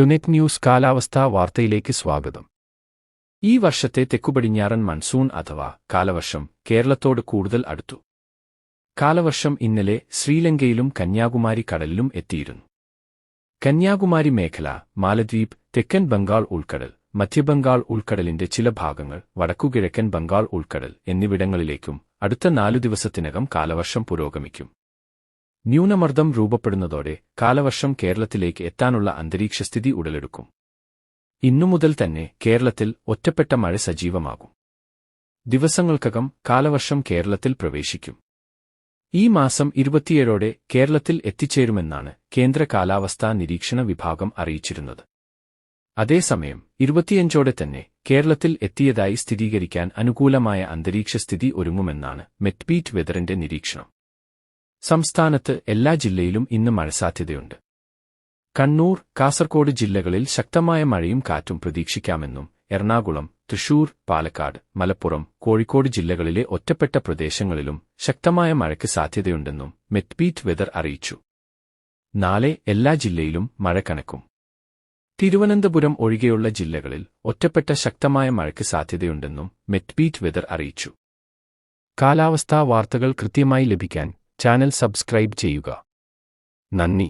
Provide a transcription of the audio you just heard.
ടുനെറ്റ് news കാലാവസ്ഥാ വാർത്തയിലേക്ക് സ്വാഗതം. ഈ വർഷത്തെ തെക്കുപടിഞ്ഞാറൻ മൺസൂൺ അഥവാ കാലവർഷം കേരളത്തോട് കൂടുതൽ അടുത്തു. കാലവർഷം ഇന്നലെ ശ്രീലങ്കയിലും കന്യാകുമാരി കടലിലും എത്തിയിരുന്നു. കന്യാകുമാരി മേഖല മാലദ്വീപ് തെക്കൻ ബംഗാൾ ഉൾക്കടൽ മധ്യബംഗാൾ ഉൾക്കടലിന്റെ ചില ഭാഗങ്ങൾ വടക്കുകിഴക്കൻ ബംഗാൾ ഉൾക്കടൽ എന്നിവിടങ്ങളിലേക്കും അടുത്ത നാലു ദിവസത്തിനകം കാലവർഷം പുരോഗമിക്കും. ന്യൂനമർദ്ദം രൂപപ്പെടുന്നതോടെ കാലവർഷം കേരളത്തിലേക്ക് എത്താനുള്ള അന്തരീക്ഷസ്ഥിതി ഉടലെടുക്കും. ഇന്നുമുതൽ തന്നെ കേരളത്തിൽ ഒറ്റപ്പെട്ട മഴ സജീവമാകും. ദിവസങ്ങൾക്കകം കാലവർഷം കേരളത്തിൽ പ്രവേശിക്കും. ഈ മാസം ഇരുപത്തിയേഴോടെ കേരളത്തിൽ എത്തിച്ചേരുമെന്നാണ് കേന്ദ്ര കാലാവസ്ഥാ നിരീക്ഷണ വിഭാഗം അറിയിച്ചിരുന്നത്. അതേസമയം ഇരുപത്തിയഞ്ചോടെ തന്നെ കേരളത്തിൽ എത്തിയതായി സ്ഥിരീകരിക്കാൻ അനുകൂലമായ അന്തരീക്ഷസ്ഥിതി ഒരുങ്ങുമെന്നാണ് മെറ്റ്ബീറ്റ് വെതറിന്റെ നിരീക്ഷണം. സംസ്ഥാനത്ത് എല്ലാ ജില്ലയിലും ഇന്ന് മഴ സാധ്യതയുണ്ട്. കണ്ണൂർ കാസർകോട് ജില്ലകളിൽ ശക്തമായ മഴയും കാറ്റും പ്രതീക്ഷിക്കാമെന്നും എറണാകുളം തൃശൂർ പാലക്കാട് മലപ്പുറം കോഴിക്കോട് ജില്ലകളിലെ ഒറ്റപ്പെട്ട പ്രദേശങ്ങളിലും ശക്തമായ മഴയ്ക്ക് സാധ്യതയുണ്ടെന്നും മെറ്റ്ബീറ്റ് വെതർ അറിയിച്ചു. നാളെ എല്ലാ ജില്ലയിലും മഴ കണക്കും തിരുവനന്തപുരം ഒഴികെയുള്ള ജില്ലകളിൽ ഒറ്റപ്പെട്ട ശക്തമായ മഴയ്ക്ക് സാധ്യതയുണ്ടെന്നും മെറ്റ്ബീറ്റ് വെതർ അറിയിച്ചു. കാലാവസ്ഥാ വാർത്തകൾ കൃത്യമായി ലഭിക്കാൻ ചാനൽ സബ്സ്ക്രൈബ് ചെയ്യുക. നന്ദി.